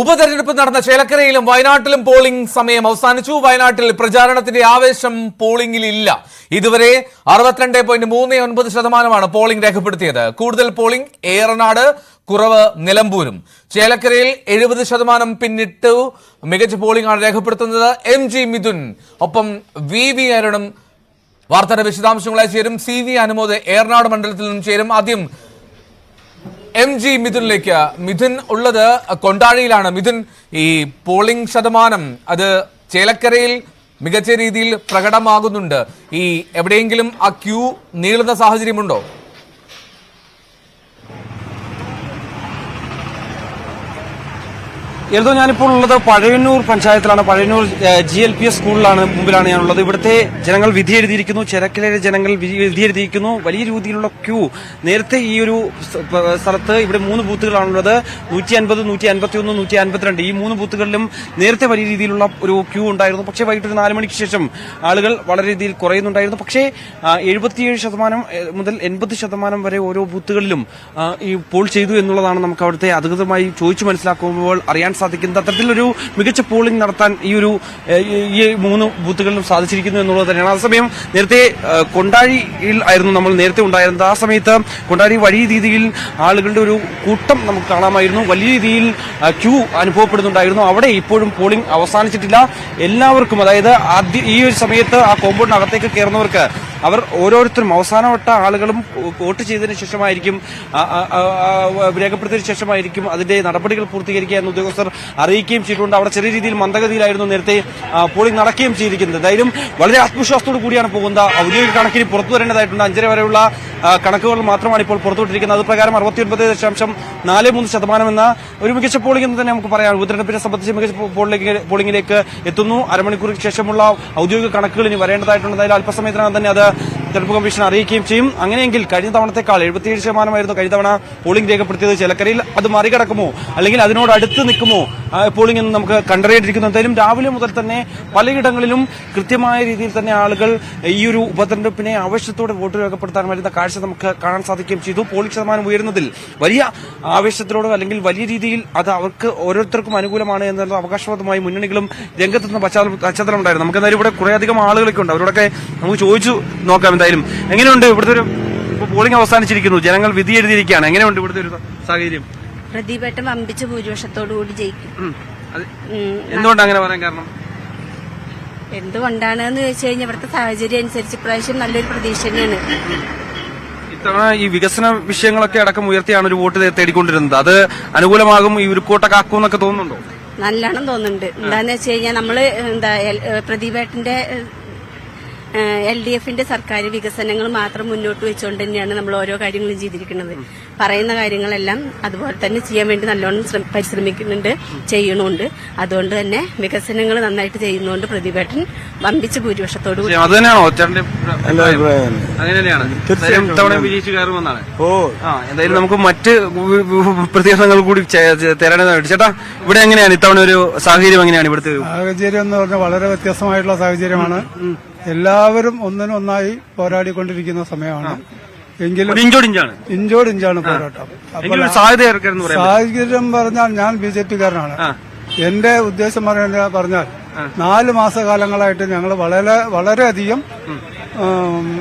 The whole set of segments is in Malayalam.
ഉപതെരഞ്ഞെടുപ്പ് നടന്ന ചേലക്കരയിലും വയനാട്ടിലും പോളിംഗ് സമയം അവസാനിച്ചു. വയനാട്ടിൽ പ്രചാരണത്തിന്റെ ആവേശം പോളിംഗിൽ ഇല്ല. ഇതുവരെ അറുപത്തിരണ്ട് പോയിന്റ് മൂന്ന് ഒൻപത് ശതമാനമാണ് പോളിംഗ് രേഖപ്പെടുത്തിയത്. കൂടുതൽ പോളിംഗ് ഏറനാട് കുറവ് നിലമ്പൂരും. ചേലക്കരയിൽ എഴുപത് ശതമാനം പിന്നിട്ടു മികച്ച പോളിംഗ് ആണ് രേഖപ്പെടുത്തുന്നത് എം ജി മിഥുൻ. ഒപ്പം വി വി അരുണും വാർത്തയുടെ വിശദാംശങ്ങളായി ചേരും. സി വി അനുമോദ് ഏറനാട് മണ്ഡലത്തിൽ നിന്നും ചേരും. ആദ്യം എം ജി മിഥുനിലേക്ക്. മിഥുൻ ഉള്ളത് കൊണ്ടാഴിയിലാണ്. മിഥുൻ ഈ പോളിംഗ് ശതമാനം അത് ചേലക്കരയിൽ മികച്ച രീതിയിൽ പ്രകടമാകുന്നുണ്ട്. ഈ എവിടെയെങ്കിലും ആ ക്യൂ നീളുന്ന സാഹചര്യമുണ്ടോ? എൽദോ ഞാനിപ്പോൾ ഉള്ളത് Pazhayannur പഞ്ചായത്തിലാണ്. Pazhayannur G L P S സ്കൂളിലാണ് മുമ്പിലാണ് ഞാനുള്ളത്. ഇവിടുത്തെ ജനങ്ങൾ വിധി എഴുതിയിരിക്കുന്നു. ചെരക്കിലെ ജനങ്ങൾ വിധി എഴുതിയിരിക്കുന്നു. വലിയ രീതിയിലുള്ള ക്യൂ. നേരത്തെ ഈ ഒരു സ്ഥ- സ്ഥലത്ത് ഇവിടെ മൂന്ന് ബൂത്തുകളാണുള്ളത്. നൂറ്റി അൻപത് നൂറ്റി അൻപത്തി ഒന്ന് നൂറ്റി അൻപത്തിരണ്ട് ഈ മൂന്ന് ബൂത്തുകളിലും നേരത്തെ വലിയ രീതിയിലുള്ള ഒരു ക്യൂ ഉണ്ടായിരുന്നു. പക്ഷേ വൈകിട്ട് ഒരു നാല് മണിക്ക് ശേഷം ആളുകൾ വളരെ രീതിയിൽ കുറയുന്നുണ്ടായിരുന്നു. പക്ഷേ എഴുപത്തിയേഴ് ശതമാനം മുതൽ എൺപത് ശതമാനം വരെ ഓരോ ബൂത്തുകളിലും ഈ പോൾ ചെയ്തു എന്നുള്ളതാണ് നമുക്ക് അവിടുത്തെ അധികൃതമായി ചോദിച്ചു മനസ്സിലാക്കുമ്പോൾ അറിയാൻ സാധിക്കുന്നത് അത്തരത്തിലൊരു മികച്ച പോളിംഗ് നടത്താൻ ഈ ഒരു ഈ- മൂന്ന് ബൂത്തുകളിലും സാധിച്ചിരിക്കുന്നു എന്നുള്ളത് തന്നെയാണ്. അതേസമയം നേരത്തെ കൊണ്ടാഴിയിൽ ആയിരുന്നു നമ്മൾ നേരത്തെ ഉണ്ടായിരുന്നത്. ആ സമയത്ത് കൊണ്ടാഴി വലിയ രീതിയിൽ ആളുകളുടെ ഒരു കൂട്ടം നമുക്ക് കാണാമായിരുന്നു. വലിയ രീതിയിൽ ക്യൂ അനുഭവപ്പെടുന്നുണ്ടായിരുന്നു. അവിടെ ഇപ്പോഴും പോളിംഗ് അവസാനിച്ചിട്ടില്ല. എല്ലാവർക്കും അതായത് ആദ്യ ഈ ഒരു സമയത്ത് ആ കോമ്പൗണ്ടിനകത്തേക്ക് കയറുന്നവർക്ക് അവർ ഓരോരുത്തരും അവസാനവട്ട ആളുകളും വോട്ട് ചെയ്തതിനു ശേഷമായിരിക്കും രേഖപ്പെടുത്തിയതിനു ശേഷമായിരിക്കും അതിന്റെ നടപടികൾ പൂർത്തീകരിക്കുക എന്ന് ഉദ്യോഗസ്ഥർ അറിയിക്കുകയും ചെയ്തിട്ടുണ്ട്. അവിടെ ചെറിയ രീതിയിൽ മന്ദഗതിയിലായിരുന്നു നേരത്തെ പോളിംഗ് നടക്കുകയും ചെയ്തിരിക്കുന്നത്. എന്തായാലും വളരെ ആത്മവിശ്വാസത്തോടു കൂടിയാണ് പോകുന്നത്. ഔദ്യോഗിക കണക്കിന് പുറത്തു വരേണ്ടതായിട്ടുണ്ട്. അഞ്ചര വരെയുള്ള കണക്കുകൾ മാത്രമാണ് ഇപ്പോൾ പുറത്തുവിട്ടിരിക്കുന്നത്. അത് പ്രകാരം അറുപത്തിയൊൻപത് ദശാംശം നാല് മൂന്ന് ശതമാനം എന്ന ഒരു മികച്ച പോളിംഗ് എന്ന് തന്നെ നമുക്ക് പറയാം. ഉപതെരഞ്ഞെടുപ്പിനെ സംബന്ധിച്ച് മികച്ച പോളിംഗ് പോളിംഗിലേക്ക് എത്തുന്നു. അരമണിക്കൂറിന് ശേഷമുള്ള ഔദ്യോഗിക കണക്കുകൾ ഇനി വരേണ്ടതായിട്ടുണ്ട്. എന്തായാലും അല്പസമയത്തിനകം തന്നെ അത് തെരഞ്ഞെടുപ്പ് കമ്മീഷൻ അറിയിക്കുകയും ചെയ്യും. അങ്ങനെയെങ്കിൽ കഴിഞ്ഞ തവണത്തെക്കാൾ എഴുപത്തിയേഴ് ശതമാനമായിരുന്നു കഴിഞ്ഞ തവണ പോളിംഗ് രേഖപ്പെടുത്തിയത് ചിലക്കരയിൽ. അത് മറികടക്കുമോ? അല്ലെങ്കിൽ അതിനോട് അടുത്ത് നിൽക്കുമോ? പോളിംഗ് എന്ന് നമുക്ക് കണ്ടറിയേണ്ടിരിക്കുന്നു എന്തായാലും രാവിലെ മുതൽ തന്നെ പലയിടങ്ങളിലും കൃത്യമായ രീതിയിൽ തന്നെ ആളുകൾ ഈ ഒരു ഉപതെരഞ്ഞെടുപ്പിനെ ആവേശത്തോടെ വോട്ട് രേഖപ്പെടുത്താൻ വരുന്ന കാഴ്ച നമുക്ക് കാണാൻ സാധിക്കുകയും ചെയ്തു. പോളിംഗ് ശതമാനം ഉയരുന്നതിൽ വലിയ ആവേശത്തിലൂടെ അല്ലെങ്കിൽ വലിയ രീതിയിൽ അത് അവർക്ക് ഓരോരുത്തർക്കും അനുകൂലമാണ് എന്നുള്ള അവകാശവാദമായി മുന്നണികളും രംഗത്തുനിന്ന് പശ്ചാത്തലം ഉണ്ടായിരുന്നു നമുക്ക് എന്തായാലും ഇവിടെ കുറേയധികം ആളുകളൊക്കെ ഉണ്ട്. അവരോടൊക്കെ നമുക്ക് ചോദിച്ചു നോക്കാം. എന്തായാലും എങ്ങനെയുണ്ട് ഇവിടുത്തെ ഒരു പോളിംഗ് അവസാനിച്ചിരിക്കുന്നു. ജനങ്ങൾ വിധി എഴുതിയിരിക്കുകയാണ്. എങ്ങനെയുണ്ട് ഇവിടുത്തെ ഒരു സാഹചര്യം? പ്രതിപേട്ടം വമ്പിച്ച ഭൂരിപക്ഷത്തോടു കൂടി ജയിക്കും. എന്തുകൊണ്ട് അങ്ങനെ പറയാൻ കാരണം? എന്തുകൊണ്ടാണെന്ന് ചോദിച്ചു കഴിഞ്ഞാൽ ഇവിടുത്തെ സാഹചര്യം അനുസരിച്ച് ഇപ്രാവശ്യം നല്ലൊരു പ്രതീക്ഷ തന്നെയാണ്. ഇത്തവണ ഈ വികസന വിഷയങ്ങളൊക്കെ അടക്കം ഉയർത്തിയാണ് ഒരു വോട്ട് തേടിക്കൊണ്ടിരുന്നത്. അത് അനുകൂലമാകും ഈ ഉരുക്കോട്ടക്കാക്കും എന്നൊക്കെ തോന്നുന്നുണ്ടോ? നല്ലോണം തോന്നുന്നുണ്ട്. എന്താന്ന് വെച്ച് കഴിഞ്ഞാൽ നമ്മൾ എന്താ പ്രതിഭേട്ടന്റെ എൽ ഡി എഫിന്റെ സർക്കാർ വികസനങ്ങൾ മാത്രം മുന്നോട്ട് വെച്ചുകൊണ്ട് തന്നെയാണ് നമ്മൾ ഓരോ കാര്യങ്ങളും ചെയ്തിരിക്കുന്നത്. പറയുന്ന കാര്യങ്ങളെല്ലാം അതുപോലെ തന്നെ ചെയ്യാൻ വേണ്ടി നല്ലോണം പരിശ്രമിക്കുന്നുണ്ട് ചെയ്യണമുണ്ട് അതുകൊണ്ട് തന്നെ വികസനങ്ങൾ നന്നായിട്ട് ചെയ്യുന്നതുകൊണ്ട് പ്രതിഭേട്ടൻ വമ്പിച്ച ഭൂരിപക്ഷത്തോട് ഓ. എന്തായാലും നമുക്ക് മറ്റ് പ്രതികരണങ്ങൾ കൂടി ചേട്ടാ ഇവിടെ എങ്ങനെയാണ്? ഇത്തവണ ഒരു സാഹചര്യം എങ്ങനെയാണ് ഇവിടുത്തെ? സാഹചര്യം എന്ന് പറഞ്ഞാൽ വളരെ വ്യത്യസ്തമായിട്ടുള്ള സാഹചര്യമാണ്. എല്ലാവരും ഒന്നിനൊന്നായി പോരാടിക്കൊണ്ടിരിക്കുന്ന സമയമാണ്. എങ്കിലും ഇഞ്ചോടിഞ്ചാണ് ഇഞ്ചോടിഞ്ചാണ് ഇഞ്ചോട് ഇഞ്ചാണ് പോരാട്ടം. അപ്പോൾ സാഹചര്യം പറഞ്ഞാൽ ഞാൻ ബി ജെ പിക്കാരനാണ്. എന്റെ ഉദ്ദേശം പറഞ്ഞാൽ നാല് മാസകാലങ്ങളായിട്ട് ഞങ്ങൾ വളരെ വളരെയധികം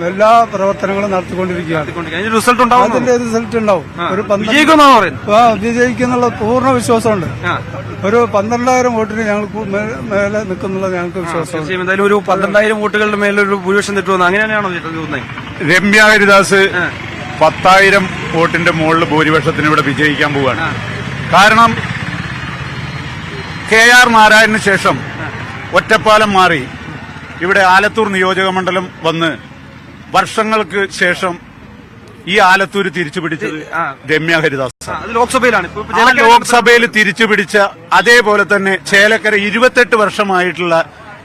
എല്ലാ പ്രവർത്തനങ്ങളും നടത്തിക്കൊണ്ടിരിക്കുകയാണ്. അതിന് റിസൾട്ട് ഉണ്ടാവും അതിന്റെ റിസൾട്ട് ഉണ്ടാവും. ഒരു പന്ത്രണ്ട് വിജയിക്കുമെന്നാണ് പറയുന്നത്. ആ, വിജയിക്കുന്നുള്ള പൂർണ വിശ്വാസമുണ്ട്. ആ. ഒരു പന്ത്രണ്ടായിരം വോട്ടിന് ഞങ്ങൾ കൂ- മേ- മേലെ നിൽക്കുന്നുള്ള ഞങ്ങൾക്ക് വിശ്വാസം തീർച്ചയായും എന്തായാലും ഒരു പന്ത്രണ്ടായിരം വോട്ടുകളുടെ മേലൊരു ഭൂരിപക്ഷം തെറ്റുമെന്ന് അങ്ങനെയാണോ തോന്നുന്നത് രമ്യ ഹരിദാസ് പത്തായിരം വോട്ടിന്റെ മുകളിൽ ഭൂരിപക്ഷത്തിന് ഇവിടെ വിജയിക്കാൻ പോവുകയാണ്. കാരണം കെ ആർ നാരായണന് ശേഷം ഒറ്റപ്പാലം മാറി. ഇവിടെ ആലത്തൂർ നിയോജക മണ്ഡലം വന്ന് വർഷങ്ങൾക്ക് ശേഷം ഈ ആലത്തൂർ തിരിച്ചു പിടിച്ചത് രമ്യ ഹരിദാസ് ലോക്സഭയിലാണ്. ആ ലോക്സഭയിൽ തിരിച്ചു പിടിച്ച അതേപോലെ തന്നെ ചേലക്കര ഇരുപത്തെട്ട് വർഷമായിട്ടുള്ള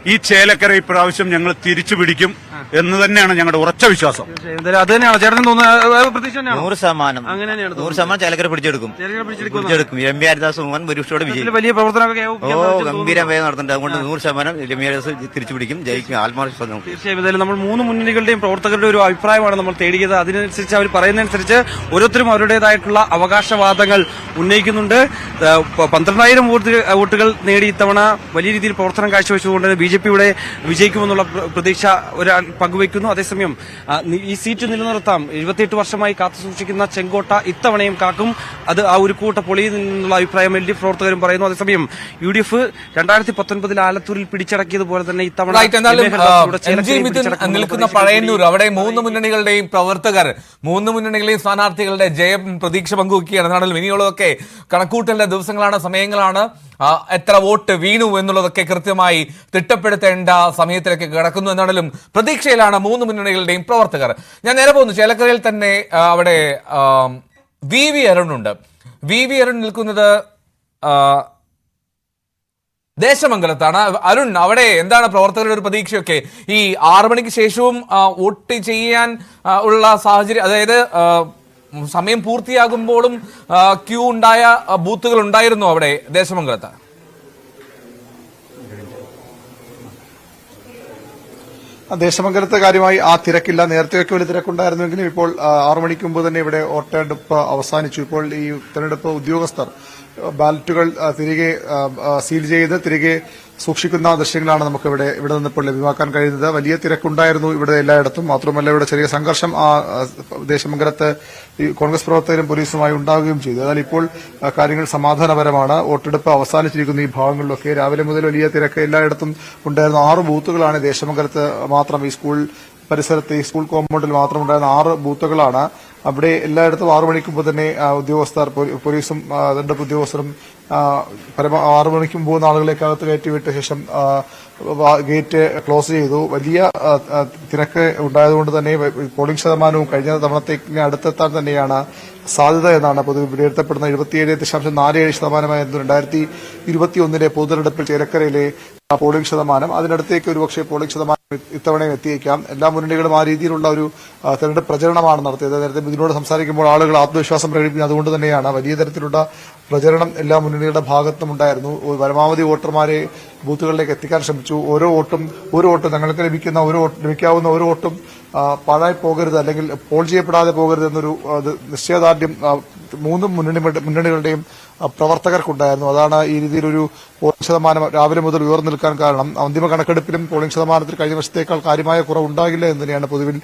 ഈ ചേലക്കര ഇപ്രാവശ്യം ഞങ്ങൾ തിരിച്ചു പിടിക്കും എന്ന് തന്നെയാണ് ഞങ്ങളുടെ ഉറച്ച വിശ്വാസം. അത് തന്നെയാണ്. ചേട്ടൻ തോന്നുന്നത് പ്രതീക്ഷ നൂറ് ശതമാനം. അങ്ങനെ തന്നെയാണ് നൂറ് ശതമാനം ചേലക്കര പിടിച്ചെടുക്കും. ചേലക്കര പിടിച്ചെടുക്കും പിടിച്ചെടുക്കും. രമ്യ ഹരിദാസ് മോഹൻ ഭൂരിപക്ഷത്തോടെ വിജയം വിജയിക്കും വലിയ പ്രവർത്തനമൊക്കെ ഓ ഗംഭീരമായി നടത്തുന്നുണ്ട്. അതുകൊണ്ട് നൂറ് ശതമാനം ബി. ഹരിദാസ് തിരിച്ചു പിടിക്കും. ജയിക്കും. ആത്മാർത്ഥം നമുക്ക് തീർച്ചയായും. എന്തായാലും നമ്മൾ മൂന്ന് മുന്നണികളുടെയും പ്രവർത്തകരുടെ ഒരു അഭിപ്രായമാണ് നമ്മൾ തേടിയത്. അതിനനുസരിച്ച് അവർ പറയുന്നതനുസരിച്ച് ഓരോരുത്തരും അവരുടേതായിട്ടുള്ള അവകാശവാദങ്ങൾ ഉന്നയിക്കുന്നുണ്ട്. പന്ത്രണ്ടായിരം വോട്ട് വോട്ടുകൾ നേടി ഇത്തവണ വലിയ രീതിയിൽ പ്രവർത്തനം കാഴ്ചവെച്ചുകൊണ്ട് ബി ജെ പിയുടെ വിജയിക്കുമെന്നുള്ള പ്രതീക്ഷ ഒരാൾ പങ്കുവയ്ക്കുന്നു. അതേസമയം ഈ സീറ്റ് നിലനിർത്താം. എഴുപത്തിയെട്ട് വർഷമായി കാത്തുസൂക്ഷിക്കുന്ന ചെങ്കോട്ട ഇത്തവണയും കാക്കും. അത് ആ ഒരു കൂട്ട പൊളിയിൽ നിന്നുള്ള അഭിപ്രായം എൽ ഡി എഫ് പ്രവർത്തകരും പറയുന്നു. അതേസമയം യു ഡി എഫ് രണ്ടായിരത്തി പത്തൊൻപതിൽ ആലത്തൂരിൽ പിടിച്ചടക്കിയതുപോലെ തന്നെ ഇത്തവണ നിൽക്കുന്ന പഴയന്നൂർ അവിടെ മൂന്ന് മുന്നണികളുടെയും പ്രവർത്തകർ മൂന്ന് മുന്നണികളെയും സ്ഥാനാർത്ഥികളുടെ ജയം പ്രതീക്ഷ പങ്കുവയ്ക്കുകയാണ് എന്നാണെങ്കിലും ഇനിയുള്ളതൊക്കെ കണക്കൂട്ടലിന്റെ ദിവസങ്ങളാണ് സമയങ്ങളാണ്. എത്ര വോട്ട് വീണു എന്നുള്ളതൊക്കെ കൃത്യമായി തിട്ടപ്പെടുത്തേണ്ട സമയത്തിലൊക്കെ കിടക്കുന്നു. എന്നാണെങ്കിലും പ്രതീക്ഷയിലാണ് മൂന്ന് മുന്നണികളുടെയും പ്രവർത്തകർ. ഞാൻ നേരെ പോകുന്നു. ചേലക്കരയിൽ തന്നെ അവിടെ വി വി അരുണുണ്ട്. വി വി അരുൺ നിൽക്കുന്നത് ദേശമംഗലത്താണ്. അരുൺ അവിടെ എന്താണ് പ്രവർത്തകരുടെ ഒരു പ്രതീക്ഷയൊക്കെ? ഈ ആറു മണിക്ക് ശേഷവും വോട്ട് ചെയ്യാൻ ഉള്ള സാഹചര്യം അതായത് സമയം പൂർത്തിയാകുമ്പോഴും ക്യൂ ഉണ്ടായ ബൂത്തുകൾ ഉണ്ടായിരുന്നു അവിടെ ദേശമംഗലത്ത്? ദേശമംഗലത്തെ കാര്യമായി ആ തിരക്കില്ല. നേരത്തെയൊക്കെ വലിയ തിരക്കുണ്ടായിരുന്നുവെങ്കിലും ഇപ്പോൾ ആറു മണിക്ക് മുമ്പ് തന്നെ ഇവിടെ വോട്ടെടുപ്പ് അവസാനിച്ചു. ഇപ്പോൾ ഈ തെരഞ്ഞെടുപ്പ് ഉദ്യോഗസ്ഥർ ബാലറ്റുകൾ തിരികെ സീൽ ചെയ്ത് തിരികെ സൂക്ഷിക്കുന്ന ദൃശ്യങ്ങളാണ് നമുക്ക് ഇവിടെ ഇവിടെ നിന്നിപ്പോൾ ലഭ്യമാക്കാൻ കഴിയുന്നത്. വലിയ തിരക്കുണ്ടായിരുന്നു ഇവിടെ എല്ലായിടത്തും. മാത്രമല്ല ഇവിടെ ചെറിയ സംഘർഷം ആ ദേശമംഗലത്ത് കോൺഗ്രസ് പ്രവർത്തകരും പോലീസുമായി ഉണ്ടാവുകയും ചെയ്തു. എന്നാൽ ഇപ്പോൾ കാര്യങ്ങൾ സമാധാനപരമാണ്. വോട്ടെടുപ്പ് അവസാനിച്ചിരിക്കുന്ന ഈ ഭാഗങ്ങളിലൊക്കെ. രാവിലെ മുതൽ വലിയ തിരക്ക് എല്ലായിടത്തും ഉണ്ടായിരുന്നു. ആറ് ബൂത്തുകളാണ് ദേശമംഗലത്ത് മാത്രം ഈ സ്കൂൾ പരിസരത്ത് ഈ സ്കൂൾ കോമ്പൗണ്ടിൽ മാത്രം ഉണ്ടായിരുന്ന ആറ് ബൂത്തുകളാണ്. അവിടെ എല്ലായിടത്തും ആറു മണിക്ക് മുമ്പ് തന്നെ ഉദ്യോഗസ്ഥർ പോലീസും ആ, ഉദ്യോഗസ്ഥരും ആറു മണിക്ക് പോകുന്ന ആളുകളേക്ക് അകത്ത് കയറ്റിവിട്ട ശേഷം ഗേറ്റ് ക്ലോസ് ചെയ്തു. വലിയ തിരക്ക് ഉണ്ടായതുകൊണ്ട് തന്നെ പോളിംഗ് ശതമാനവും കഴിഞ്ഞ തവണത്തേക്കിന് അടുത്തെത്താൻ തന്നെയാണ് സാധ്യത എന്നാണ് പൊതുവെ വിലയിരുത്തപ്പെടുന്ന എഴുപത്തിയേഴ് ദശാംശം നാല് ഏഴ് ശതമാനമായിരുന്നു രണ്ടായിരത്തി ഇരുപത്തിയൊന്നിലെ പൊതുതെരഞ്ഞെടുപ്പിൽ ചേലക്കരയിലെ ആ, പോളിംഗ് ശതമാനം. അതിനടുത്തേക്ക് ഒരുപക്ഷെ പോളിംഗ് ശതമാനം ഇത്തവണയും എത്തിയേക്കാം. എല്ലാ മുന്നണികളും ആ രീതിയിലുള്ള ഒരു തെരഞ്ഞെടുപ്പ് പ്രചരണമാണ് നടത്തിയത്. നേരത്തെ ഇതിനോട് സംസാരിക്കുമ്പോൾ ആളുകൾ ആത്മവിശ്വാസം പ്രകടിപ്പിക്കുന്നത് അതുകൊണ്ട് തന്നെയാണ്. വലിയ തരത്തിലുള്ള പ്രചരണം എല്ലാ മുന്നണികളുടെ ഭാഗത്തും ഉണ്ടായിരുന്നു. പരമാവധി വോട്ടർമാരെ ബൂത്തുകളിലേക്ക് എത്തിക്കാൻ ശ്രമിച്ചു. ഓരോ വോട്ടും ഒരു വോട്ടും തങ്ങൾക്ക് ലഭിക്കുന്ന ഒരു ലഭിക്കാവുന്ന ഒരു വോട്ടും പാഴായി പോകരുത് അല്ലെങ്കിൽ പോൾ ചെയ്യപ്പെടാതെ പോകരുത് എന്നൊരു നിശ്ചയദാർഢ്യം മൂന്നും മൂന്ന് മുന്നണി മുന്നണികളുടെയും പ്രവർത്തകർക്കുണ്ടായിരുന്നു. അതാണ് ഈ രീതിയിലൊരു പോളിംഗ് ശതമാനം രാവിലെ മുതൽ ഉയർന്നു നിൽക്കാൻ കാരണം. അന്തിമ കണക്കെടുപ്പിലും പോളിംഗ് ശതമാനത്തിൽ കഴിഞ്ഞ വർഷത്തേക്കാൾ കാര്യമായ കുറവുണ്ടാകില്ല എന്ന് തന്നെയാണ് പൊതുവിൽ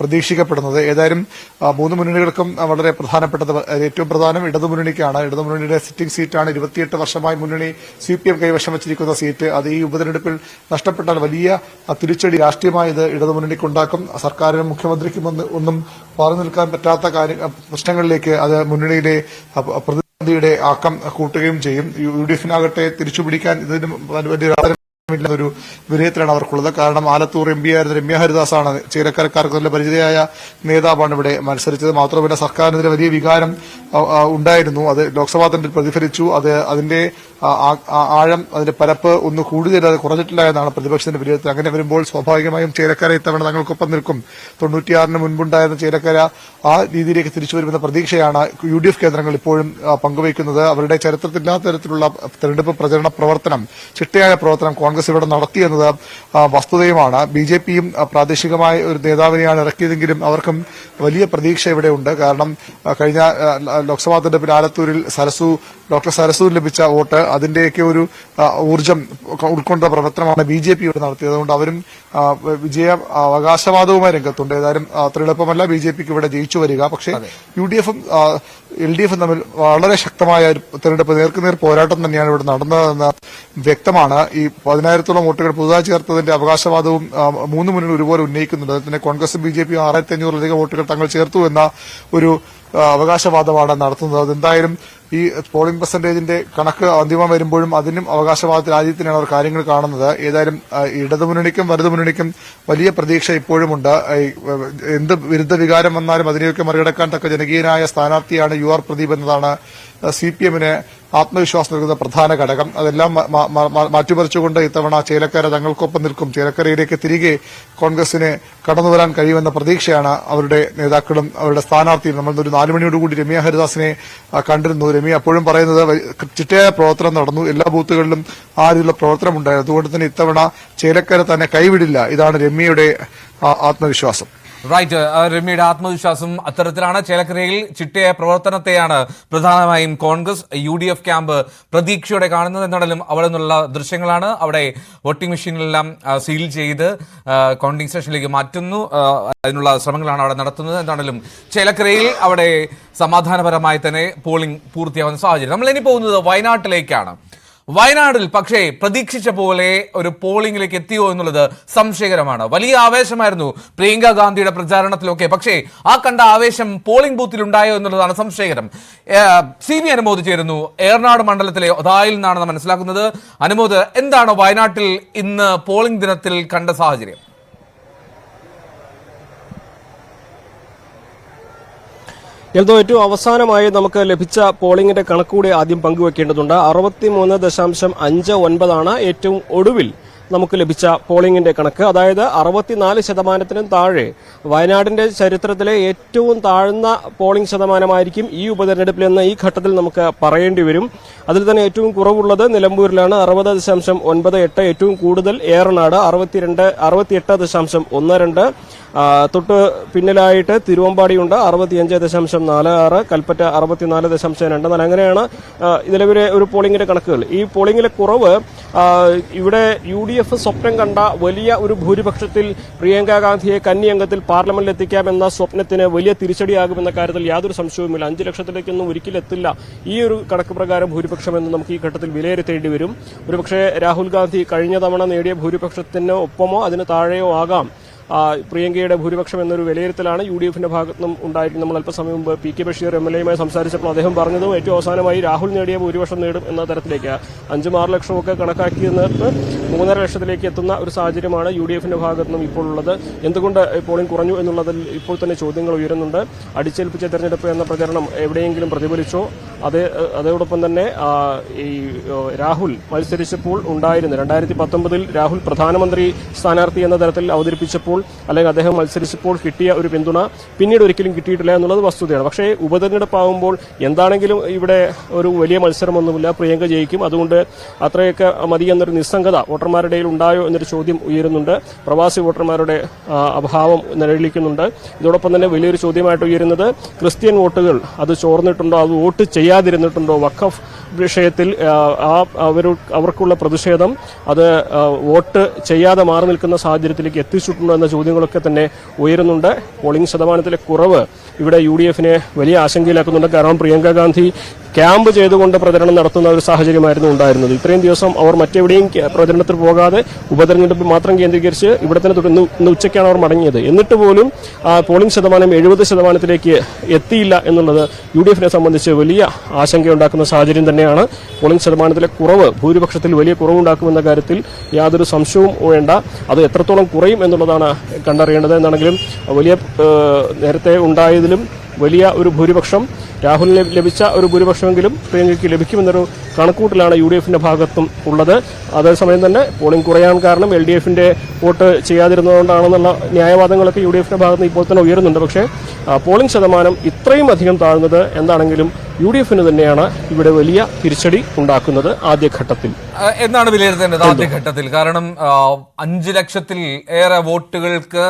പ്രതീക്ഷിക്കപ്പെടുന്നത്. ഏതായാലും മൂന്ന് മുന്നണികൾക്കും വളരെ പ്രധാനപ്പെട്ടത് ഏറ്റവും പ്രധാനം ഇടതുമുന്നണിക്കാണ്. ഇടതുമുന്നണിയുടെ സിറ്റിംഗ് സീറ്റാണ് ഇരുപത്തിയെട്ട് വർഷമായി മുന്നണി സി പി എം കൈവശം വച്ചിരിക്കുന്ന സീറ്റ് അത് ഈ ഉപതെരഞ്ഞെടുപ്പിൽ നഷ്ടപ്പെട്ടാൽ വലിയ തിരിച്ചടി രാഷ്ട്രീയമായി ഇത് ഇടതുമുന്നണിക്കുണ്ടാക്കും. സർക്കാരിനും മുഖ്യമന്ത്രിക്കും ഒന്ന്- പറഞ്ഞു നിൽക്കാൻ പറ്റാത്ത പ്രശ്നങ്ങളിലേക്ക് അത് മുന്നണിയിലെ ആ, പ്രതിനിധിയുടെ ആക്കം കൂട്ടുകയും ചെയ്യും. യു ഡി എഫിനാകട്ടെ തിരിച്ചുപിടിക്കാൻ ഇതിന് വലിയ ഒരു വിനയത്തിലാണ് അവർക്കുള്ളത്. കാരണം ആലത്തൂർ എം പി ആയിരുന്ന രമ്യ ഹരിദാസാണ് ചേരക്കരക്കാർക്ക് നല്ല പരിചിതയായ നേതാവാണ് ഇവിടെ മത്സരിച്ചത്. മാത്രമല്ല സർക്കാരിനെതിരെ വലിയ വികാരം ഉണ്ടായിരുന്നു. അത് ലോക്സഭാ തെരഞ്ഞെടുപ്പിൽ പ്രതിഫലിച്ചു. അത് അതിന്റെ ആഴം അതിന്റെ പരപ്പ് ഒന്ന് കൂടുതൽ അത് കുറഞ്ഞിട്ടില്ല എന്നാണ് പ്രതിപക്ഷത്തിന്റെ വിലയിരുത്തൽ. അങ്ങനെ വരുമ്പോൾ സ്വാഭാവികമായും ചേലക്കര ഇത്തവണ തങ്ങൾക്കൊപ്പം നിൽക്കും. തൊണ്ണൂറ്റിയാറിന് മുൻപുണ്ടായിരുന്ന ചേലക്കര ആ രീതിയിലേക്ക് തിരിച്ചു വരുമെന്ന പ്രതീക്ഷയാണ് യു ഡി എഫ് കേന്ദ്രങ്ങൾ ഇപ്പോഴും പങ്കുവയ്ക്കുന്നത്. അവരുടെ ചരിത്രത്തില്ലാത്ത തരത്തിലുള്ള തെരഞ്ഞെടുപ്പ് പ്രചരണ പ്രവർത്തനം ചിട്ടയായ പ്രവർത്തനം കോൺഗ്രസ് ഇവിടെ നടത്തിയെന്നത് വസ്തുതയുമാണ്. ബി ജെ പിയും പ്രാദേശികമായ ഒരു നേതാവിനെയാണ് ഇറക്കിയതെങ്കിലും അവർക്കും വലിയ പ്രതീക്ഷ ഇവിടെയുണ്ട് കാരണം കഴിഞ്ഞ ലോക്സഭാ തെരഞ്ഞെടുപ്പിൽ ആലത്തൂരിൽ സരസു ഡോക്ടർ സരസുവിന് ലഭിച്ച വോട്ട് അതിന്റെയൊക്കെ ഒരു ഊർജം ഉൾക്കൊണ്ട പ്രവർത്തനമാണ് ബി ജെ പി ഇവിടെ നടത്തിയത്. അതുകൊണ്ട് അവരും വിജയ അവകാശവാദവുമായി രംഗത്തുണ്ട്. ഏതായാലും അത്ര എളുപ്പമല്ല ബി ജെ പിക്ക് ഇവിടെ ജയിച്ചു വരിക. പക്ഷേ യു ഡി എഫും എൽ ഡി എഫും തമ്മിൽ വളരെ ശക്തമായ ഒരു തെരഞ്ഞെടുപ്പ് നേർക്കുനേർ പോരാട്ടം തന്നെയാണ് ഇവിടെ നടന്നതെന്ന് വ്യക്തമാണ്. ഈ പതിനായിരത്തോളം വോട്ടുകൾ പുതുതായി ചേർത്തതിന്റെ അവകാശവാദവും മൂന്ന് മുന്നിൽ ഒരുപോലെ ഉന്നയിക്കുന്നുണ്ട്. അതിൽ തന്നെ കോൺഗ്രസും ബി ജെ പിയും ആറായിരത്തി അഞ്ഞൂറിലധികം വോട്ടുകൾ തങ്ങൾ ചേർത്തു എന്ന ഒരു അവകാശവാദമാണ് നടത്തുന്നത്. അതെന്തായാലും ഈ പോളിംഗ് പെർസെന്റേജിന്റെ കണക്ക് അന്തിമം വരുമ്പോഴും അതിനും അവകാശവാദത്തിൽ ആദ്യത്തിനാണ് അവർ കാര്യങ്ങൾ കാണുന്നത്. ഏതായാലും ഇടതുമുന്നണിക്കും വലതുമുന്നണിക്കും വലിയ പ്രതീക്ഷ ഇപ്പോഴുമുണ്ട്. എന്ത് വിരുദ്ധ വികാരം വന്നാലും അതിനെയൊക്കെ മറികടക്കാൻ തക്ക ജനകീയനായ സ്ഥാനാർത്ഥിയാണ് യു ആർ പ്രദീപ് എന്നതാണ് സി പി എമ്മിന് ആത്മവിശ്വാസം നൽകുന്ന പ്രധാന ഘടകം. അതെല്ലാം മാറ്റിമറിച്ചുകൊണ്ട് ഇത്തവണ ചേലക്കര തങ്ങൾക്കൊപ്പം നിൽക്കും. ചേലക്കരയിലേക്ക് തിരികെ കോൺഗ്രസിന് കടന്നുവരാൻ കഴിയുമെന്ന പ്രതീക്ഷയാണ് അവരുടെ നേതാക്കളും അവരുടെ സ്ഥാനാർത്ഥിയും. നമ്മൾ ഒരു നാലുമണിയോടുകൂടി രമ്യ ഹരിദാസിനെ കണ്ടിരുന്നു. രമ്യ അപ്പോഴും പറയുന്നത് ചിട്ടയായ പ്രവർത്തനം നടന്നു. എല്ലാ ബൂത്തുകളിലും ആ രീതിയിലുള്ള പ്രവർത്തനം ഉണ്ടായിരുന്നു അതുകൊണ്ട് തന്നെ ഇത്തവണ ചേലക്കര തന്നെ കൈവിടില്ല. ഇതാണ് രമ്യയുടെ ആത്മവിശ്വാസം. റൈറ്റ് രമ്യയുടെ ആത്മവിശ്വാസം അത്തരത്തിലാണ്. ചേലക്കരയിൽ ചിട്ടയായ പ്രവർത്തനത്തെയാണ് പ്രധാനമായും Congress U D F camp പ്രതീക്ഷയോടെ കാണുന്നത്. എന്നാലും അവിടെ നിന്നുള്ള ദൃശ്യങ്ങളാണ് അവിടെ വോട്ടിംഗ് മെഷീനിലെല്ലാം സീൽ ചെയ്ത് കൗണ്ടിംഗ് സ്റ്റേഷനിലേക്ക് മാറ്റുന്നു. അതിനുള്ള ശ്രമങ്ങളാണ് അവിടെ നടത്തുന്നത്. എന്താണെങ്കിലും ചേലക്കരയിൽ അവിടെ സമാധാനപരമായി തന്നെ പോളിംഗ് പൂർത്തിയാവുന്ന സാഹചര്യം. നമ്മൾ ഇനി പോകുന്നത് വയനാട്ടിലേക്കാണ്. വയനാടിൽ പക്ഷേ പ്രതീക്ഷിച്ച പോലെ ഒരു പോളിംഗിലേക്ക് എത്തിയോ എന്നുള്ളത് സംശയകരമാണ്. വലിയ ആവേശമായിരുന്നു പ്രിയങ്ക ഗാന്ധിയുടെ പ്രചാരണത്തിലൊക്കെ. പക്ഷേ ആ കണ്ട ആവേശം പോളിംഗ് ബൂത്തിൽ ഉണ്ടായോ എന്നുള്ളതാണ് സംശയകരം. സി ബി അനുമോദിച്ചിരുന്നു. ഏർനാട് മണ്ഡലത്തിലെ ഒതായിൽ നിന്നാണ് മനസ്സിലാക്കുന്നത്. അനുമോദ് എന്താണ് വയനാട്ടിൽ ഇന്ന് പോളിംഗ് ദിനത്തിൽ കണ്ട സാഹചര്യം? എന്തോ ഏറ്റവും അവസാനമായി നമുക്ക് ലഭിച്ച പോളിംഗിന്റെ കണക്കുകൂടി ആദ്യം പങ്കുവെക്കേണ്ടതുണ്ട്. അറുപത്തിമൂന്ന് ദശാംശം അഞ്ച് ഒൻപതാണ് ഏറ്റവും ഒടുവിൽ നമുക്ക് ലഭിച്ച പോളിംഗിന്റെ കണക്ക്. അതായത് അറുപത്തിനാല് ശതമാനത്തിനും താഴെ വയനാടിന്റെ ചരിത്രത്തിലെ ഏറ്റവും താഴ്ന്ന പോളിംഗ് ശതമാനമായിരിക്കും ഈ ഉപതെരഞ്ഞെടുപ്പിൽ എന്ന് ഈ ഘട്ടത്തിൽ നമുക്ക് പറയേണ്ടി വരും. അതിൽ തന്നെ ഏറ്റവും കുറവുള്ളത് നിലമ്പൂരിലാണ്. അറുപത് ദശാംശം ഒൻപത് എട്ട് ഏറ്റവും കൂടുതൽ ഏറനാട് അറുപത്തിരണ്ട് അറുപത്തിയെട്ട് ദശാംശം ഒന്ന് രണ്ട്. തൊട്ട് പിന്നിലായിട്ട് തിരുവമ്പാടിയുണ്ട് അറുപത്തിയഞ്ച് ദശാംശം നാല് ആറ് കൽപ്പറ്റ അറുപത്തിനാല് ദശാംശം രണ്ട്. നാല് അങ്ങനെയാണ് നിലവിലെ ഒരു പോളിംഗിന്റെ കണക്കുകൾ. ഈ പോളിംഗിലെ കുറവ് ഇവിടെ യു ഡി എഫ് സ്വപ്നം കണ്ട വലിയ ഒരു ഭൂരിപക്ഷത്തിൽ പ്രിയങ്ക ഗാന്ധിയെ കന്നി അംഗത്തിൽ പാർലമെന്റിൽ എത്തിക്കാമെന്ന സ്വപ്നത്തിന് വലിയ തിരിച്ചടിയാകുമെന്ന കാര്യത്തിൽ യാതൊരു സംശയവുമില്ല. അഞ്ച് ലക്ഷത്തിലേക്കൊന്നും ഒരിക്കലും എത്തില്ല ഈ ഒരു കണക്ക് പ്രകാരം ഭൂരിപക്ഷം എന്ന് നമുക്ക് ഈ ഘട്ടത്തിൽ വിലയിരുത്തേണ്ടി വരും. ഒരുപക്ഷെ രാഹുൽ ഗാന്ധി കഴിഞ്ഞ തവണ നേടിയ ഭൂരിപക്ഷത്തിന് ഒപ്പമോ അതിന് താഴെയോ ആകാം. പ്രിയങ്കയുടെ ഭൂരിപക്ഷം എന്നൊരു വിലയിരുത്തലാണ് യു ഡി എഫിന്റെ ഭാഗത്തു നിന്നും ഉണ്ടായിട്ട് നമ്മൾ അല്പസമയം മുമ്പ് P K Basheer M L എയുമായി സംസാരിച്ചപ്പോൾ അദ്ദേഹം പറഞ്ഞതും ഏറ്റവും അവസാനമായി രാഹുൽ നേടിയ ഭൂരിപക്ഷം നേടും എന്ന തരത്തിലേക്ക്. അഞ്ചും ആറ് ലക്ഷമൊക്കെ കണക്കാക്കിയെന്നിട്ട് മൂന്നര ലക്ഷത്തിലേക്ക് എത്തുന്ന ഒരു സാഹചര്യമാണ് യു ഡി എഫിന്റെ ഭാഗത്തു നിന്നും ഇപ്പോൾ ഉള്ളത്. എന്തുകൊണ്ട് പോളിംഗ് കുറഞ്ഞു എന്നുള്ളതിൽ ഇപ്പോൾ തന്നെ ചോദ്യങ്ങൾ ഉയരുന്നുണ്ട്. അടിച്ചേൽപ്പിച്ച തെരഞ്ഞെടുപ്പ് എന്ന പ്രചരണം എവിടെയെങ്കിലും പ്രതിഫലിച്ചോ? അതേ അതോടൊപ്പം തന്നെ ഈ രാഹുൽ മത്സരിച്ചപ്പോൾ ഉണ്ടായിരുന്നു രണ്ടായിരത്തി പത്തൊമ്പതിൽ രാഹുൽ പ്രധാനമന്ത്രി സ്ഥാനാർത്ഥി എന്ന തരത്തിൽ അവതരിപ്പിച്ചപ്പോൾ അല്ലെങ്കിൽ അദ്ദേഹം മത്സരിച്ചപ്പോൾ കിട്ടിയ ഒരു പിന്തുണ പിന്നീട് ഒരിക്കലും കിട്ടിയിട്ടില്ല എന്നുള്ളത് വസ്തുതയാണ്. പക്ഷേ ഉപതെരഞ്ഞെടുപ്പാകുമ്പോൾ എന്താണെങ്കിലും ഇവിടെ ഒരു വലിയ മത്സരമൊന്നുമില്ല. പ്രിയങ്ക ജയിക്കും. അതുകൊണ്ട് അത്രയൊക്കെ മതി എന്നൊരു നിസ്സംഗത വോട്ടർമാരുടെ ഇടയിൽ ഉണ്ടായോ എന്നൊരു ചോദ്യം ഉയരുന്നുണ്ട്. പ്രവാസി വോട്ടർമാരുടെ അഭാവം നിഴലിക്കുന്നുണ്ട്. ഇതോടൊപ്പം തന്നെ വലിയൊരു ചോദ്യമായിട്ട് ഉയരുന്നത് ക്രിസ്ത്യൻ വോട്ടുകൾ അത് ചോർന്നിട്ടുണ്ടോ? അത് വോട്ട് ചെയ്യാതിരുന്നിട്ടുണ്ടോ? വഖഫ് വിഷയത്തിൽ ആ, അവർ അവർക്കുള്ള പ്രതിഷേധം അത് വോട്ട് ചെയ്യാതെ മാറി നിൽക്കുന്ന സാഹചര്യത്തിലേക്ക് എത്തിച്ചിട്ടുണ്ടോ എന്ന ചോദ്യങ്ങളൊക്കെ തന്നെ ഉയരുന്നുണ്ട്. പോളിംഗ് ശതമാനത്തിലെ കുറവ് ഇവിടെ യു വലിയ ആശങ്കയിലാക്കുന്നുണ്ട്. കാരണം പ്രിയങ്ക ഗാന്ധി ക്യാമ്പ് ചെയ്തുകൊണ്ട് പ്രചരണം നടത്തുന്ന ഒരു സാഹചര്യമായിരുന്നു ഉണ്ടായിരുന്നത്. ഇത്രയും ദിവസം അവർ മറ്റെവിടെയും പ്രചരണത്തിൽ പോകാതെ ഉപതെരഞ്ഞെടുപ്പ് മാത്രം കേന്ദ്രീകരിച്ച് ഇവിടെ തന്നെ തുടർന്ന് ഇന്ന് ഉച്ചയ്ക്കാണ് അവർ മടങ്ങിയത്. എന്നിട്ട് പോലും പോളിംഗ് ശതമാനം എഴുപത് ശതമാനത്തിലേക്ക് എത്തിയില്ല എന്നുള്ളത് യു ഡി എഫിനെ സംബന്ധിച്ച് വലിയ ആശങ്കയുണ്ടാക്കുന്ന സാഹചര്യം തന്നെയാണ്. പോളിംഗ് ശതമാനത്തിലെ കുറവ് ഭൂരിപക്ഷത്തിൽ വലിയ കുറവുണ്ടാക്കുമെന്ന കാര്യത്തിൽ യാതൊരു സംശയവും വേണ്ട. അത് എത്രത്തോളം കുറയും എന്നുള്ളതാണ് കണ്ടറിയേണ്ടത്. എന്നാണെങ്കിലും വലിയ നേരത്തെ ഉണ്ടായതിലും വലിയ ഒരു ഭൂരിപക്ഷം. രാഹുലിന് ലഭിച്ച ഒരു ഭൂരിപക്ഷമെങ്കിലും പ്രിയങ്കയ്ക്ക് ലഭിക്കുമെന്നൊരു കണക്കൂട്ടിലാണ് യു ഡി എഫിന്റെ ഭാഗത്തും ഉള്ളത്. അതേസമയം തന്നെ പോളിംഗ് കുറയാൻ കാരണം എൽ ഡി എഫിന്റെ വോട്ട് ചെയ്യാതിരുന്നതുകൊണ്ടാണെന്നുള്ള ന്യായവാദങ്ങളൊക്കെ യു ഡി എഫിന്റെ ഭാഗത്ത് ഇപ്പോൾ തന്നെ ഉയരുന്നുണ്ട്. പക്ഷേ പോളിംഗ് ശതമാനം ഇത്രയും അധികം താഴ്ന്നത് എന്താണെങ്കിലും യു ഡി എഫിന് തന്നെയാണ് ഇവിടെ വലിയ തിരിച്ചടി ഉണ്ടാക്കുന്നത് ആദ്യഘട്ടത്തിൽ. എന്താണ് എന്നാണ് വിലയിരുത്തേണ്ടത് ആദ്യഘട്ടത്തിൽ? കാരണം അഞ്ച് ലക്ഷത്തിൽ ഏറെ വോട്ടുകൾക്ക്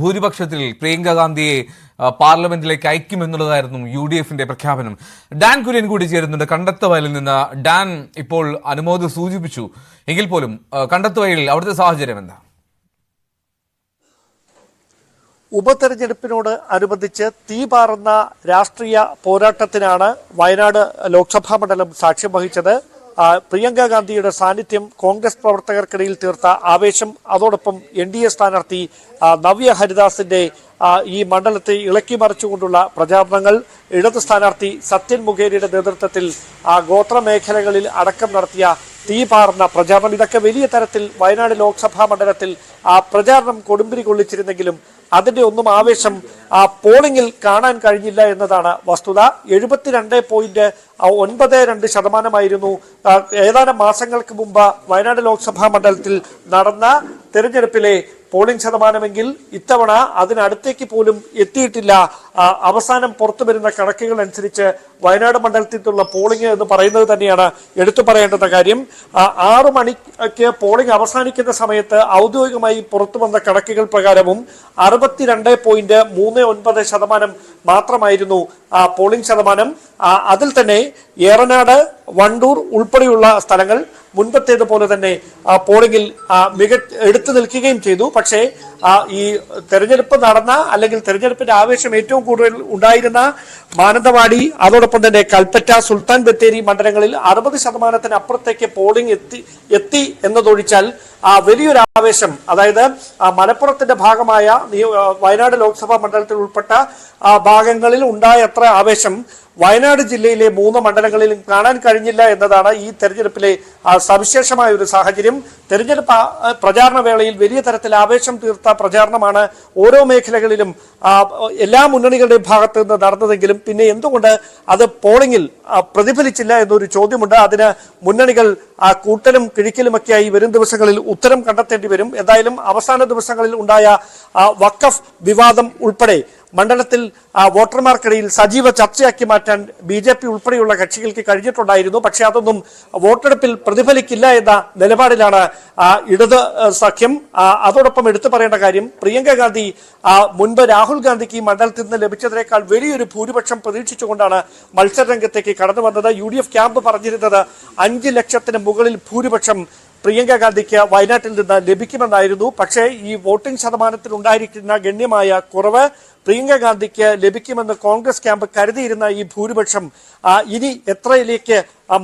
ഭൂരിപക്ഷത്തിൽ പ്രിയങ്ക ഗാന്ധിയെ പാർലമെന്റിലേക്ക് അയക്കുമെന്നുള്ളതായിരുന്നു യു ഡി എഫിന്റെ പ്രഖ്യാപനം. ഡാൻ കുര്യൻ കൂടി ചേരുന്നുണ്ട് കണ്ടത്തുവയലിൽ നിന്ന്. ഡാൻ ഇപ്പോൾ അനുമോദ് സൂചിപ്പിച്ചു. എങ്കിൽ പോലും കണ്ടത്തുവയലിൽ അവിടുത്തെ സാഹചര്യം എന്താ? ഉപതെരഞ്ഞെടുപ്പിനോട് അനുബന്ധിച്ച് തീപാറുന്ന രാഷ്ട്രീയ പോരാട്ടത്തിനാണ് വയനാട് ലോക്സഭാ മണ്ഡലം സാക്ഷ്യം വഹിച്ചത്. പ്രിയങ്ക ഗാന്ധിയുടെ സാന്നിധ്യം കോൺഗ്രസ് പ്രവർത്തകർക്കിടയിൽ തീർത്ത ആവേശം. അതോടൊപ്പം എൻ ഡി എ സ്ഥാനാർത്ഥി നവ്യ ഹരിദാസിന്റെ ഈ മണ്ഡലത്തെ ഇളക്കി മറിച്ചുകൊണ്ടുള്ള പ്രചാരണങ്ങൾ ഇടത് സ്ഥാനാർത്ഥി സത്യൻ മുഖേരിയുടെ നേതൃത്വത്തിൽ ആ ഗോത്ര മേഖലകളിൽ അടക്കം നടത്തിയ തീ പാർന്ന പ്രചാരണം. ഇതൊക്കെ വലിയ തരത്തിൽ വയനാട് ലോക്സഭാ മണ്ഡലത്തിൽ ആ പ്രചാരണം കൊടുമ്പിരി കൊള്ളിച്ചിരുന്നെങ്കിലും അതിന്റെ ഒന്നും ആവേശം ആ പോളിംഗിൽ കാണാൻ കഴിഞ്ഞില്ല എന്നതാണ് വസ്തുത. എഴുപത്തിരണ്ട് പോയിന്റ് ഒൻപത് രണ്ട് ശതമാനമായിരുന്നു. ഏതാനും മാസങ്ങൾക്ക് മുമ്പ് വയനാട് ലോക്സഭാ മണ്ഡലത്തിൽ നടന്ന തെരഞ്ഞെടുപ്പിലെ പോളിംഗ് ശതമാനമെങ്കിൽ ഇത്തവണ അതിനടുത്തേക്ക് പോലും എത്തിയിട്ടില്ല അവസാനം പുറത്തു വരുന്ന കണക്കുകൾ അനുസരിച്ച് വയനാട് മണ്ഡലത്തിലുള്ള പോളിംഗ് എന്ന് പറയുന്നത് തന്നെയാണ് എടുത്തു പറയേണ്ടുന്ന കാര്യം. ആറ് മണിക്ക് പോളിംഗ് അവസാനിക്കുന്ന സമയത്ത് ഔദ്യോഗികമായി പുറത്തു വന്ന കണക്കുകൾ പ്രകാരവും അറുപത്തിരണ്ട് പോയിന്റ് മൂന്ന് ഒൻപത് ശതമാനം മാത്രമായിരുന്നു പോളിംഗ് ശതമാനം. അതിൽ തന്നെ ഏറനാട് വണ്ടൂർ ഉൾപ്പെടെയുള്ള സ്ഥലങ്ങൾ മുൻപത്തേതുപോലെ തന്നെ പോളിംഗിൽ മിക എടുത്തു നിൽക്കുകയും ചെയ്തു. പക്ഷേ ആ, ഈ തെരഞ്ഞെടുപ്പ് നടന്ന അല്ലെങ്കിൽ തെരഞ്ഞെടുപ്പിന്റെ ആവേശം ഏറ്റവും കൂടുതൽ ഉണ്ടായിരുന്ന മാനന്തവാടി അതോടൊപ്പം തന്നെ കൽപ്പറ്റ സുൽത്താൻ ബത്തേരി മണ്ഡലങ്ങളിൽ അറുപത് ശതമാനത്തിന് അപ്പുറത്തേക്ക് പോളിംഗ് എത്തി എത്തി എന്നതൊഴിച്ചാൽ വലിയൊരു ആവേശം അതായത് ആ മലപ്പുറത്തിന്റെ ഭാഗമായ വയനാട് ലോക്സഭാ മണ്ഡലത്തിൽ ഉൾപ്പെട്ട ആ ഭാഗങ്ങളിൽ ഉണ്ടായ അത്ര ആവേശം വയനാട് ജില്ലയിലെ മൂന്ന് മണ്ഡലങ്ങളിലും കാണാൻ കഴിഞ്ഞില്ല എന്നതാണ് ഈ തെരഞ്ഞെടുപ്പിലെ ആ, സവിശേഷമായ ഒരു സാഹചര്യം. തെരഞ്ഞെടുപ്പ് ആ, ആ, പ്രചാരണ വേളയിൽ വലിയ തരത്തിൽ ആവേശം തീർത്ത പ്രചാരണമാണ് ഓരോ മേഖലകളിലും എല്ലാ മുന്നണികളുടെയും ഭാഗത്ത് നിന്ന് നടന്നതെങ്കിലും പിന്നെ എന്തുകൊണ്ട് അത് പോളിംഗിൽ പ്രതിഫലിച്ചില്ല എന്നൊരു ചോദ്യമുണ്ട്. അതിന് മുന്നണികൾ ആ കൂട്ടലും കിഴിക്കലുമൊക്കെയായി വരും ദിവസങ്ങളിൽ ഉത്തരം കണ്ടെത്തേണ്ടി വരും. എന്തായാലും അവസാന ദിവസങ്ങളിൽ ഉണ്ടായ വഖഫ് വിവാദം ഉൾപ്പെടെ മണ്ഡലത്തിൽ വോട്ടർമാർക്കിടയിൽ സജീവ ചർച്ചയാക്കി മാറ്റാൻ ബി ജെ പി ഉൾപ്പെടെയുള്ള കക്ഷികൾക്ക് കഴിഞ്ഞിട്ടുണ്ടായിരുന്നു. പക്ഷേ അതൊന്നും വോട്ടെടുപ്പിൽ പ്രതിഫലിക്കില്ല എന്ന നിലപാടിലാണ് ഇടത് സഖ്യം. അതോടൊപ്പം എടുത്തു പറയേണ്ട കാര്യം പ്രിയങ്ക ഗാന്ധി മുൻപ് രാഹുൽ ഗാന്ധിക്ക് ഈ മണ്ഡലത്തിൽ നിന്ന് ലഭിച്ചതിനേക്കാൾ വലിയൊരു ഭൂരിപക്ഷം പ്രതീക്ഷിച്ചുകൊണ്ടാണ് മത്സരരംഗത്തേക്ക് കടന്നു വന്നത്. യു ഡി എഫ് ക്യാമ്പ് പറഞ്ഞിരുന്നത് അഞ്ച് ലക്ഷത്തിന് മുകളിൽ ഭൂരിപക്ഷം പ്രിയങ്ക ഗാന്ധിക്ക് വയനാട്ടിൽ നിന്ന് ലഭിക്കുമെന്നായിരുന്നു. പക്ഷേ ഈ വോട്ടിംഗ് ശതമാനത്തിൽ ഉണ്ടായിരിക്കുന്ന ഗണ്യമായ കുറവ് പ്രിയങ്ക ഗാന്ധിക്ക് ലഭിക്കുമെന്ന് കോൺഗ്രസ് ക്യാമ്പ് കരുതിയിരുന്ന ഈ ഭൂരിപക്ഷം ഇനി എത്രയിലേക്ക്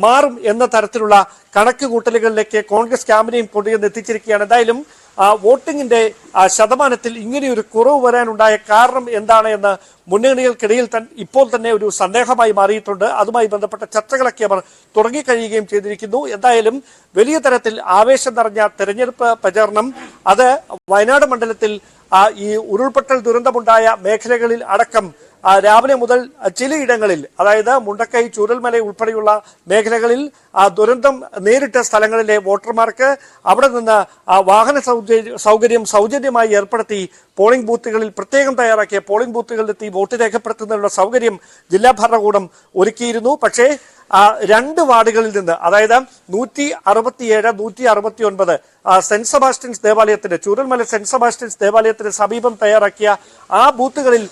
മാറും എന്ന തരത്തിലുള്ള കണക്ക് കൂട്ടലുകളിലേക്ക് കോൺഗ്രസ് ക്യാമ്പിനെയും കൊണ്ടുചെന്ന് എത്തിച്ചിരിക്കുകയാണ് എന്തായാലും ആ, ശതമാനത്തിൽ ഇങ്ങനെയൊരു കുറവ് വരാനുണ്ടായ കാരണം എന്താണ് എന്ന് മുന്നണികൾക്കിടയിൽ തന്നെ ഇപ്പോൾ തന്നെ ഒരു സന്ദേഹമായി മാറിയിട്ടുണ്ട്. അതുമായി ബന്ധപ്പെട്ട ചർച്ചകളൊക്കെ അവർ തുടങ്ങിക്കഴിയുകയും ചെയ്തിരിക്കുന്നു. എന്തായാലും വലിയ തരത്തിൽ ആവേശം നിറഞ്ഞ തെരഞ്ഞെടുപ്പ് പ്രചാരണം അത് വയനാട് മണ്ഡലത്തിൽ ഈ ഉരുൾപൊട്ടൽ ദുരന്തമുണ്ടായ മേഖലകളിൽ അടക്കം രാവിലെ മുതൽ ചിലയിടങ്ങളിൽ അതായത് മുണ്ടക്കൈ ചൂരൽമല ഉൾപ്പെടെയുള്ള മേഖലകളിൽ ദുരന്തം നേരിട്ട സ്ഥലങ്ങളിലെ വോട്ടർമാർക്ക് അവിടെ നിന്ന് വാഹന സൗകര്യ- സൗജന്യമായി ഏർപ്പെടുത്തി പോളിംഗ് ബൂത്തുകളിൽ പ്രത്യേകം തയ്യാറാക്കിയ പോളിംഗ് ബൂത്തുകളിലെത്തി വോട്ട് രേഖപ്പെടുത്തുന്നതിനുള്ള സൗകര്യം ജില്ലാ ഭരണകൂടം ഒരുക്കിയിരുന്നു. പക്ഷേ രണ്ട് വാർഡുകളിൽ നിന്ന് അതായത് നൂറ്റി അറുപത്തിയേഴ് നൂറ്റി അറുപത്തി ഒൻപത് സെന്റ് സെബാസ്റ്റ്യൻസ് ദേവാലയത്തിന്റെ ചൂരൽമല സെന്റ് സെബാസ്റ്റ്യൻസ് ദേവാലയത്തിന് സമീപം തയ്യാറാക്കിയ ആ ബൂത്തുകളിൽ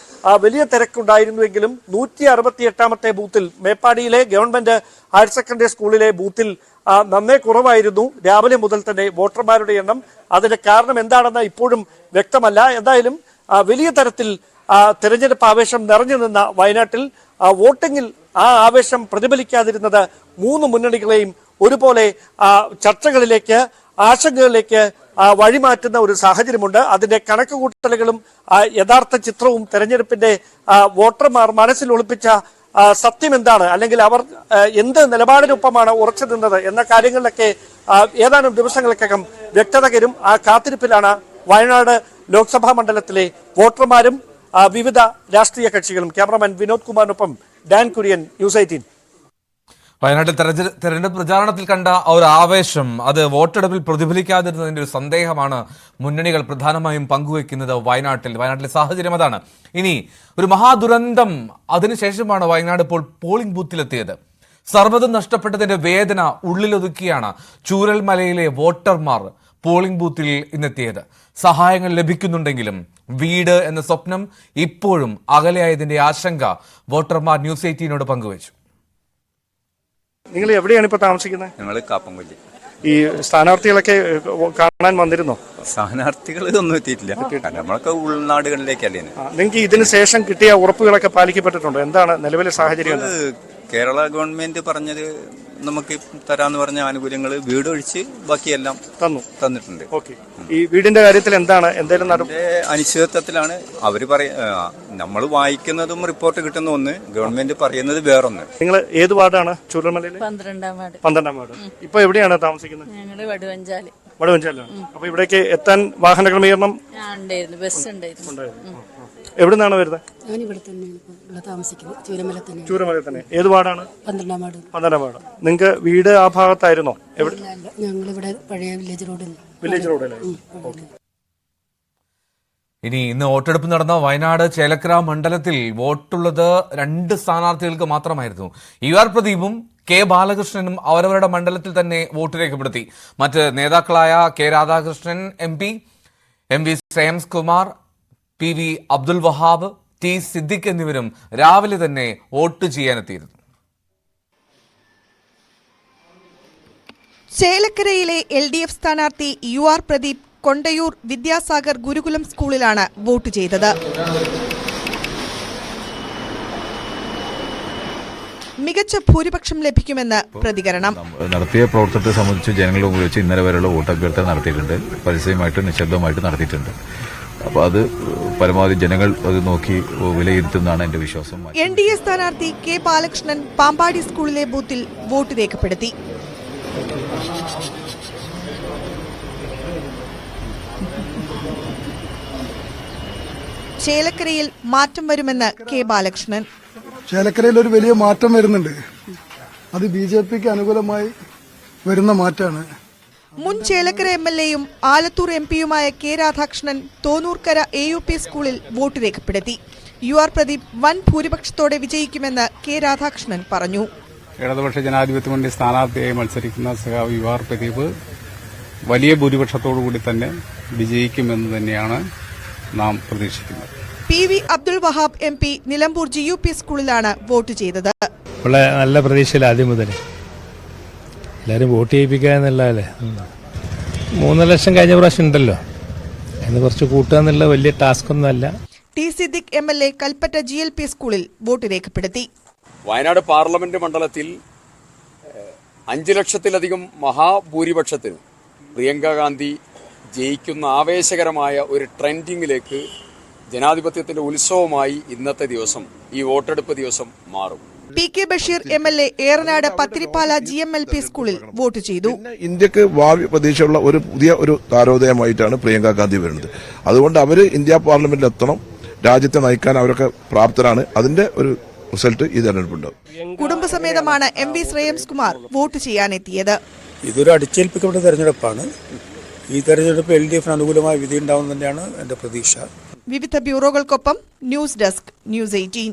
വലിയ തിരക്കുണ്ടായിരുന്നുവെങ്കിലും നൂറ്റി അറുപത്തി എട്ടാമത്തെ ബൂത്തിൽ മേപ്പാടിയിലെ ഗവൺമെന്റ് ഹയർ സെക്കൻഡറി സ്കൂളിലെ ബൂത്തിൽ നന്നേ കുറവായിരുന്നു. രാവിലെ മുതൽ തന്നെ വോട്ടർമാരുടെ എണ്ണം. അതിന്റെ കാരണം എന്താണെന്ന് ഇപ്പോഴും വ്യക്തമല്ല. എന്തായാലും വലിയ തരത്തിൽ തെരഞ്ഞെടുപ്പ് ആവേശം നിറഞ്ഞു നിന്ന വയനാട്ടിൽ വോട്ടിംഗിൽ ആ ആവേശം പ്രതിഫലിക്കാതിരുന്നത് മൂന്ന് മുന്നണികളെയും ഒരുപോലെ ചർച്ചകളിലേക്ക് ആശങ്കകളിലേക്ക് വഴിമാറ്റുന്ന ഒരു സാഹചര്യമുണ്ട്. അതിന്റെ കണക്കുകൂട്ടലുകളും യഥാർത്ഥ ചിത്രവും തെരഞ്ഞെടുപ്പിന്റെ വോട്ടർമാർ മനസ്സിൽ ഒളിപ്പിച്ച സത്യം എന്താണ് അല്ലെങ്കിൽ അവർ എന്ത് നിലപാടിനൊപ്പമാണ് ഉറച്ചു നിന്നത് എന്ന കാര്യങ്ങളിലൊക്കെ ഏതാനും ദിവസങ്ങൾക്കകം വ്യക്തത തരും ആ കാത്തിരിപ്പിലാണ് വയനാട് ലോക്സഭാ മണ്ഡലത്തിലെ വോട്ടർമാരും വിവിധ രാഷ്ട്രീയ കക്ഷികളും. ക്യാമറമാൻ വിനോദ് കുമാറിനൊപ്പം ഡാൻ കുര്യൻ ന്യൂസ് എയ്റ്റീൻ വയനാട്ടിൽ തെരഞ്ഞെ- തെരഞ്ഞെടുപ്പ് പ്രചാരണത്തിൽ കണ്ട ഒരു ആവേശം അത് വോട്ടെടുപ്പിൽ പ്രതിഫലിക്കാതിരുന്നതിന്റെ ഒരു സന്ദേഹമാണ് മുന്നണികൾ പ്രധാനമായും പങ്കുവെക്കുന്നത് വയനാട്ടിൽ. വയനാട്ടിലെ സാഹചര്യം അതാണ്. ഇനി ഒരു മഹാദുരന്തം അതിനുശേഷമാണ് വയനാട് ഇപ്പോൾ പോളിംഗ് ബൂത്തിലെത്തിയത് സർവതും നഷ്ടപ്പെട്ടതിന്റെ വേദന ഉള്ളിലൊതുക്കിയാണ് ചൂരൽമലയിലെ വോട്ടർമാർ പോളിംഗ് ബൂത്തിൽ ഇന്നെത്തിയത്. സഹായങ്ങൾ ലഭിക്കുന്നുണ്ടെങ്കിലും വീട് എന്ന സ്വപ്നം ഇപ്പോഴും അകലെയായതിന്റെ ആശങ്ക വോട്ടർമാർ ന്യൂസ് എയ്റ്റീനോട് പങ്കുവച്ചു. നിങ്ങൾ എവിടെയാണ് ഇപ്പൊ താമസിക്കുന്നത്? ഞങ്ങൾ കാപ്പംകൊല്ലി ഈ സ്ഥാനാർത്ഥികളൊക്കെ കാണാൻ വന്നിരുന്നോ? സ്ഥാനാർത്ഥികൾ ഒന്നും എത്തിയിട്ടില്ല. നമ്മളൊക്കെ ഉൾനാടുകളിലേക്കല്ലേ നിങ്ങൾക്ക് ഇതിന് ശേഷം കിട്ടിയ ഉറപ്പുകളൊക്കെ പാലിക്കപ്പെട്ടിട്ടുണ്ടോ? എന്താണ് നിലവിലെ സാഹചര്യം? കേരള ഗവൺമെന്റ് പറഞ്ഞത് നമുക്ക് തരാന്ന് പറഞ്ഞ ആനുകൂല്യങ്ങൾ വീട് ഒഴിച്ച് ബാക്കിയെല്ലാം തന്നു. തന്നിട്ടുണ്ട്. ഓക്കെ. ഈ വീടിന്റെ കാര്യത്തിൽ എന്താണ്? എന്തെങ്കിലും അനിശ്ചിതത്വത്തിലാണ് അവർ പറയ നമ്മൾ വായിക്കുന്നതും റിപ്പോർട്ട് കിട്ടുന്ന ഒന്ന് ഗവൺമെന്റ് പറയുന്നത് വേറൊന്ന്. നിങ്ങൾ ഏത് വാർഡാണ്? ചൂരൽമലയിൽ പന്ത്രണ്ടാം വാർഡ്. പന്ത്രണ്ടാം വാർഡ്. ഇപ്പൊ എവിടെയാണ് താമസിക്കുന്നത്? ഞങ്ങൾ വടുവഞ്ചാൽ. വടുവഞ്ചാലാണ് അപ്പൊ ഇവിടേക്ക് എത്താൻ വാഹന ക്രമീകരണം ബസ് ഉണ്ടായിരുന്നു. എവിടെ നിന്നാണ് വരുന്നത്? ഞാൻ ഇവിടെ തന്നെയാണ് ഇവിടെ താമസിക്കുന്നത്. ചൂരമല തന്നെ ചൂരമല തന്നെ. ഏത് വാർഡാണ്? പന്ത്രണ്ടാം വാർഡ്. പന്ത്രണ്ടാം വാർഡ്. നിങ്ങൾക്ക് വീട് ആ ഭാഗത്തായിരുന്നോ? എവിടെ? ഞങ്ങളിവിടെ പഴയ വില്ലേജ് റോഡിൽ വില്ലേജ് റോഡല്ലേ ഇനി ഇന്ന് വോട്ടെടുപ്പ് നടന്ന വയനാട് ചേലക്കര മണ്ഡലത്തിൽ വോട്ടുള്ളത് രണ്ട് സ്ഥാനാർത്ഥികൾക്ക് മാത്രമായിരുന്നു. യു ആർ പ്രദീപും കെ ബാലകൃഷ്ണനും അവരവരുടെ മണ്ഡലത്തിൽ തന്നെ വോട്ട് രേഖപ്പെടുത്തി. മറ്റ് നേതാക്കളായ K Radhakrishnan M P M V Shreyams Kumar P V Abdul Wahab T Siddique എന്നിവരും രാവിലെ തന്നെ വോട്ട് ചെയ്യാനെത്തിയിരുന്നു. ചേലക്കരയിലെ എൽ ഡി എഫ് സ്ഥാനാർത്ഥി യു ആർ പ്രദീപ് കൊണ്ടയൂർ വിദ്യാസാഗർ ഗുരുകുലം സ്കൂളിലാണ് വോട്ട് ചെയ്തത്. മികച്ച ഭൂരിപക്ഷം ലഭിക്കുമെന്ന് പ്രതികരണം. നടത്തിയ പ്രവർത്തനത്തെ സംബന്ധിച്ച് ജനങ്ങളുടെ മുമ്പിൽ വെച്ച് ഇന്നലെ വരെയുള്ള വോട്ടഭ്യർത്ഥന നടത്തിയിട്ടുണ്ട്. പരസ്യമായിട്ട് നിശബ്ദമായിട്ട് നടത്തിയിട്ടുണ്ട്. അപ്പോൾ അത് പരമാവധി ജനങ്ങൾ അത് നോക്കി വിലയിരുത്തുന്നതാണ് എന്റെ വിശ്വാസം. എൻ ഡി എ സ്ഥാനാർത്ഥി കെ ബാലകൃഷ്ണൻ പാമ്പാടി സ്കൂളിലെ ബൂത്തിൽ വോട്ട് രേഖപ്പെടുത്തി. ചേലക്കരയിൽ മാറ്റം വരുമെന്ന് കെ ബാലകൃഷ്ണൻ. ചേലക്കരയിൽ ഒരു വലിയ മാറ്റം വരുന്നുണ്ട്. അത് ബി ജെ പിക്ക് അനുകൂലമായി വരുന്ന മാറ്റമാണ് മുൻ ചേലക്കര എം എൽ എയും Alathur M പിയുമായ K Radhakrishnan Thonnoorkkara A U P സ്കൂളിൽ വോട്ട് രേഖപ്പെടുത്തി. യു ആർ പ്രദീപ് വൻ ഭൂരിപക്ഷത്തോടെ വിജയിക്കുമെന്ന് കെ രാധാകൃഷ്ണൻ പറഞ്ഞു. ഇടതുപക്ഷ ജനാധിപത്യ മുന്നണി സ്ഥാനാർത്ഥിയായി മത്സരിക്കുന്ന സഹാവ് യു ആർ പ്രദീപ് വലിയ ഭൂരിപക്ഷത്തോടുകൂടി തന്നെ വിജയിക്കുമെന്ന് തന്നെയാണ് നാം പ്രതീക്ഷിക്കുന്നത്. P V Abdul Wahab M P Nilambur G U P സ്കൂളിലാണ് വോട്ട് ചെയ്തത്. വളരെ നല്ല പ്രതീക്ഷയിൽ ആദ്യം മുതൽ എല്ലാവരും വോട്ട് ചെയ്യിപ്പിക്കുക എന്നുള്ളതല്ലേ? മൂന്ന് ലക്ഷം കഴിഞ്ഞ പ്രാവശ്യം ഉണ്ടല്ലോ. അതിന് കുറച്ച് കൂട്ടുക എന്നുള്ള വലിയ ടാസ്ക് ഒന്നും അല്ല. T Siddique M L A Kalpetta G L P സ്കൂളിൽ വോട്ട് രേഖപ്പെടുത്തി. വയനാട് പാർലമെന്റ് മണ്ഡലത്തിൽ അഞ്ചു ലക്ഷത്തിലധികം മഹാഭൂരിപക്ഷത്തിന് പ്രിയങ്ക ഗാന്ധി ജയിക്കുന്ന ആവേശകരമായ ഒരു ട്രെൻഡിങ്ങിലേക്ക് ജനാധിപത്യത്തിന്റെ ഉത്സവമായി ഇന്നത്തെ ദിവസം ഈ വോട്ടെടുപ്പ് ദിവസം മാറും. P K Basheer M L A Eranad Pathirippala G M L P സ്കൂളിൽ വോട്ട് ചെയ്തു. ഇന്ത്യയ്ക്ക് ഭാവി പ്രതീക്ഷയുള്ള ഒരു പുതിയ ഒരു താരോദയമായിട്ടാണ് പ്രിയങ്ക ഗാന്ധി വരുന്നത്. അതുകൊണ്ട് അവർ ഇന്ത്യ പാർലമെന്റിൽ എത്തണം രാജ്യത്തെ നയിക്കാൻ അവരൊക്കെ പ്രാപ്തരാണ്. അതിന്റെ ഒരു റിസൾട്ട് ഈ തെരഞ്ഞെടുപ്പുണ്ട്. കുടുംബസമേതമാണ് M V Shreyams Kumar vote ചെയ്യാനെത്തിയത്. ഇതൊരു അടിച്ചേൽപ്പിക്കപ്പെട്ട തെരഞ്ഞെടുപ്പാണ്. ഈ തെരഞ്ഞെടുപ്പ് എൽ ഡി എഫിന് അനുകൂലമായ വിധി ഉണ്ടാവും തന്നെയാണ് എന്റെ പ്രതീക്ഷ. വിവിധ ബ്യൂറോകൾക്കൊപ്പം ന്യൂസ് ഡെസ്ക് ന്യൂസ് എയ്റ്റീൻ.